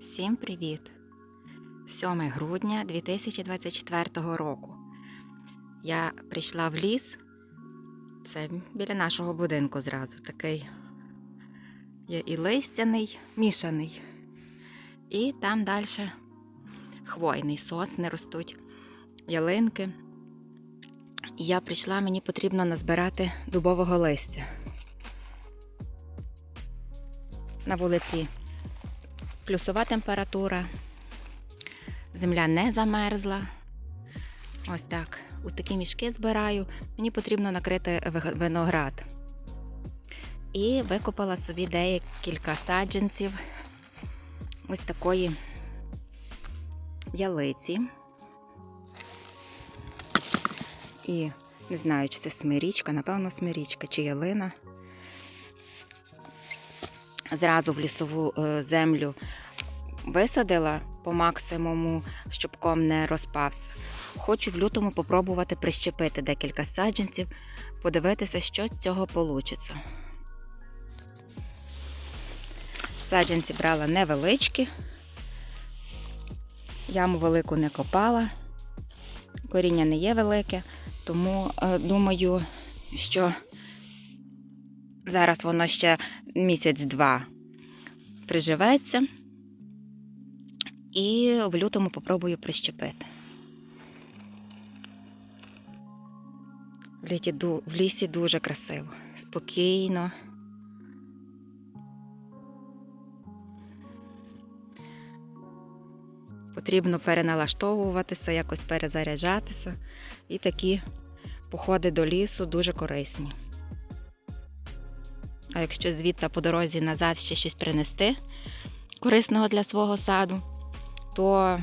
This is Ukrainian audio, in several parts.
Всім привіт! 7 грудня 2024 року. Я прийшла в ліс. Це біля нашого будинку зразу. Такий є і листяний, мішаний. І там далі хвойний сосни ростуть, ялинки. І я прийшла, мені потрібно назбирати дубового листя. На вулиці плюсова температура, земля не замерзла. Ось так. У такі мішки збираю. Мені потрібно накрити виноград. І викопала собі декілька саджанців ось такої ялиці. І не знаю, чи це смирічка, напевно, смирічка чи ялина зразу в лісову е, землю висадила по максимуму, щоб ком не розпався. Хочу в лютому попробувати прищепити декілька саджанців, подивитися, що з цього вийде. Саджанці брала невеличкі, яму велику не копала, коріння не є велике, тому е, думаю, що зараз воно ще місяць-два приживеться. І в лютому попробую прищепити. В, літі, в лісі дуже красиво, спокійно. Потрібно переналаштовуватися, якось перезаряджатися. І такі походи до лісу дуже корисні. Якщо звідти по дорозі назад ще щось принести корисного для свого саду, то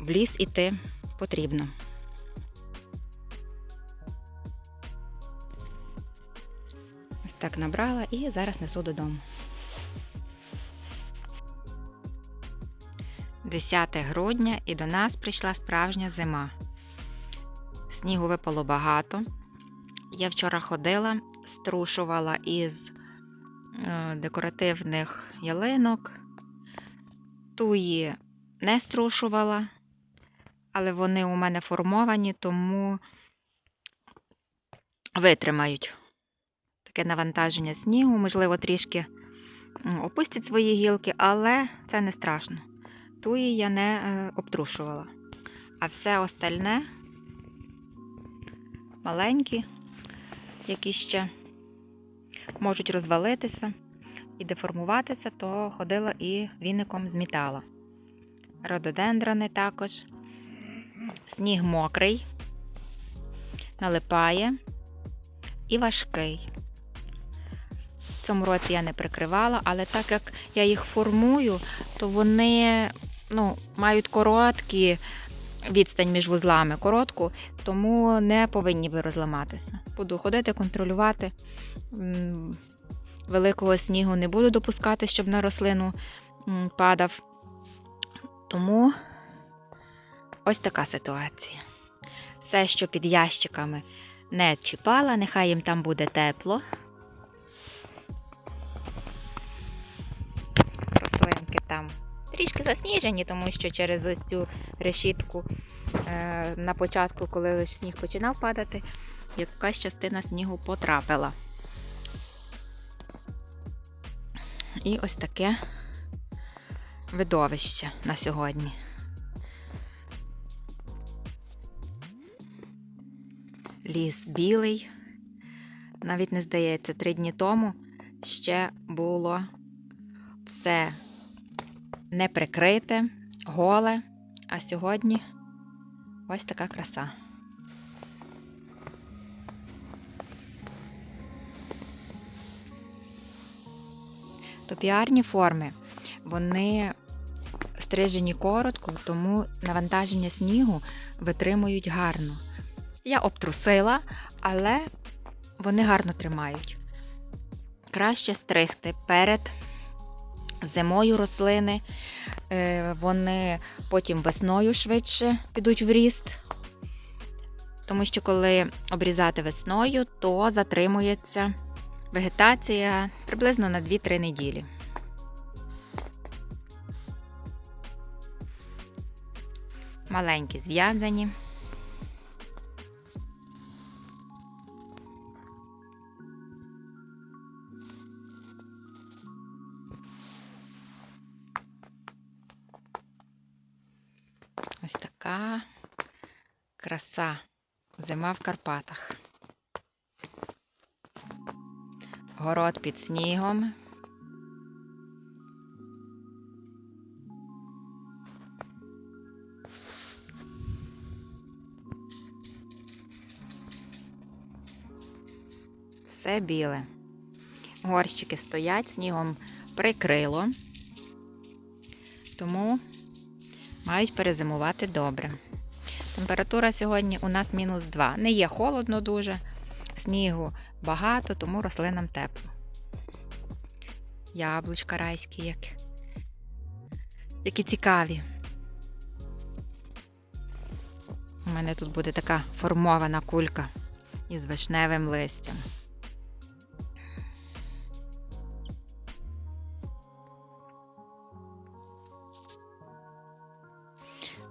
в ліс іти потрібно. Ось так набрала і зараз несу додому. 10 грудня і до нас прийшла справжня зима. Снігу випало багато. Я вчора ходила, струшувала із е, декоративних ялинок. Туї не струшувала, але вони у мене формовані, тому витримають таке навантаження снігу, можливо, трішки опустять свої гілки, але це не страшно. Туї я не е, обтрушувала. А все остальне маленькі, які ще можуть розвалитися і деформуватися, то ходила і віником змітала. Рододендрани також. Сніг мокрий, налипає і важкий. В цьому році я не прикривала, але так як я їх формую, то вони ну, мають короткі відстань між вузлами, коротку, тому не повинні ви розламатися. Буду ходити, контролювати. Великого снігу не буду допускати, щоб на рослину падав. Тому ось така ситуація. Все, що під ящиками не чіпала, нехай їм там буде тепло. Трішки засніжені, тому що через ось цю решітку е, на початку, коли сніг починав падати, якась частина снігу потрапила. І ось таке видовище на сьогодні. Ліс білий. Навіть не здається, три дні тому ще було все не прикрите, голе, а сьогодні ось така краса. Топіарні форми, вони стрижені коротко, тому навантаження снігу витримують гарно. Я обтрусила, але вони гарно тримають. Краще стригти перед зимою рослини, е, вони потім весною швидше підуть в ріст. Тому що, коли обрізати весною, то затримується вегетація приблизно на 2-3 неділі. Маленькі зв'язані. Така краса. Зима в Карпатах. Город під снігом. Все біле. Горщики стоять, снігом прикрило, тому мають перезимувати добре. Температура сьогодні у нас мінус 2. Не є холодно дуже, снігу багато, тому рослинам тепло. Яблучка райські, як... які цікаві. У мене тут буде така формована кулька із вишневим листям.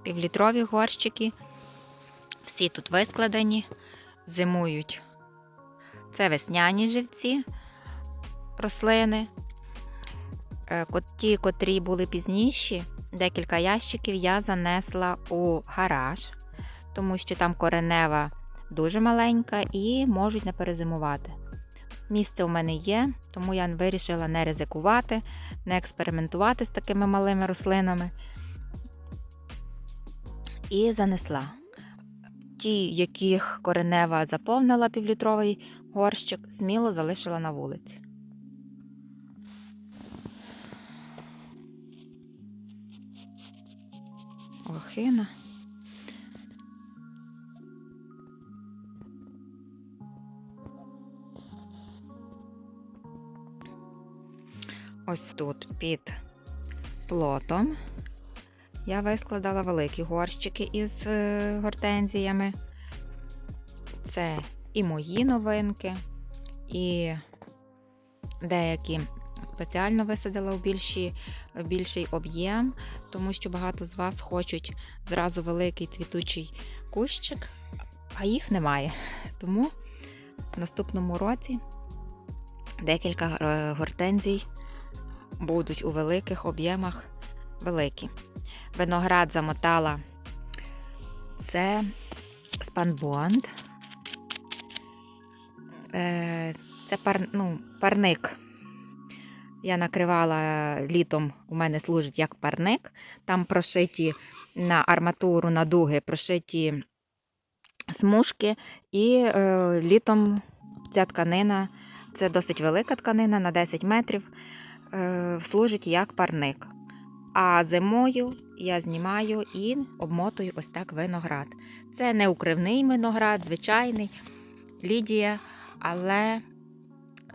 Півлітрові горщики. Всі тут вискладені, зимують. Це весняні живці рослини. Е, Ті, котрі були пізніші, декілька ящиків я занесла у гараж, тому що там коренева дуже маленька і можуть не перезимувати. Місце у мене є, тому я вирішила не ризикувати, не експериментувати з такими малими рослинами. І занесла. Ті, яких коренева заповнила півлітровий горщик, сміло залишила на вулиці. Лохина. Ось тут під плотом я вискладала великі горщики із е, гортензіями. Це і мої новинки, і деякі спеціально висадила у більші, в більший об'єм, тому що багато з вас хочуть зразу великий цвітучий кущик, а їх немає. Тому в наступному році декілька е, гортензій будуть у великих об'ємах великі. Виноград замотала це спанбонд. Е, Це пар, ну, парник. Я накривала літом, у мене служить як парник. Там прошиті на арматуру, на дуги, прошиті смужки, і е, літом ця тканина, це досить велика тканина на 10 метрів, е, служить як парник. А зимою я знімаю і обмотую ось так виноград. Це не укривний виноград, звичайний Лідія, але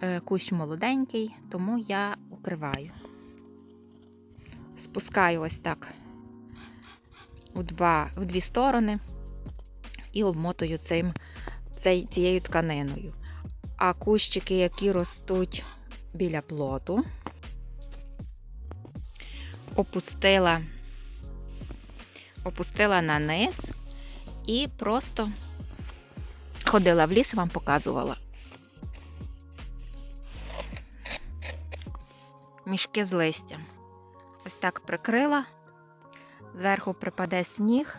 е, кущ молоденький, тому я укриваю. Спускаю ось так у, два, у дві сторони і обмотую цим, цей, цією тканиною. А кущики, які ростуть біля плоту, опустила, опустила на низ і просто ходила в ліс, вам показувала. Мішки з листям. Ось так прикрила. Зверху припаде сніг,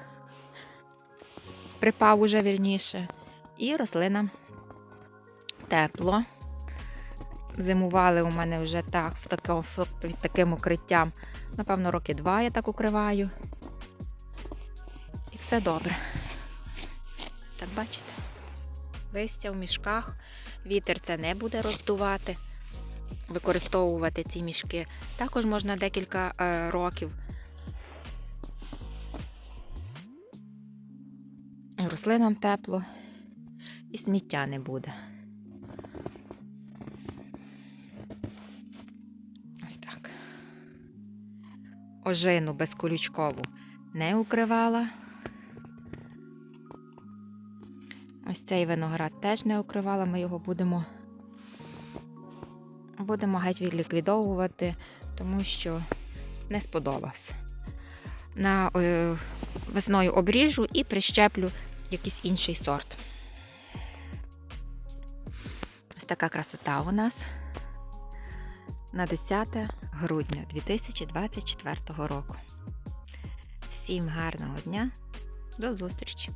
припав уже вірніше, і рослина тепло. Зимували у мене вже так, в такому, під таким укриттям. Напевно, роки два я так укриваю. І все добре. Так бачите? Листя в мішках, вітер це не буде роздувати. Використовувати ці мішки також можна декілька е, років. Рослинам тепло і сміття не буде. Ожину безколючкову не укривала. Ось цей виноград теж не укривала, ми його будемо, будемо геть відліквідовувати, тому що не сподобався. На е, весною обріжу і прищеплю якийсь інший сорт. Ось така красота у нас на 10 грудня 2024 року. Всім гарного дня, до зустрічі!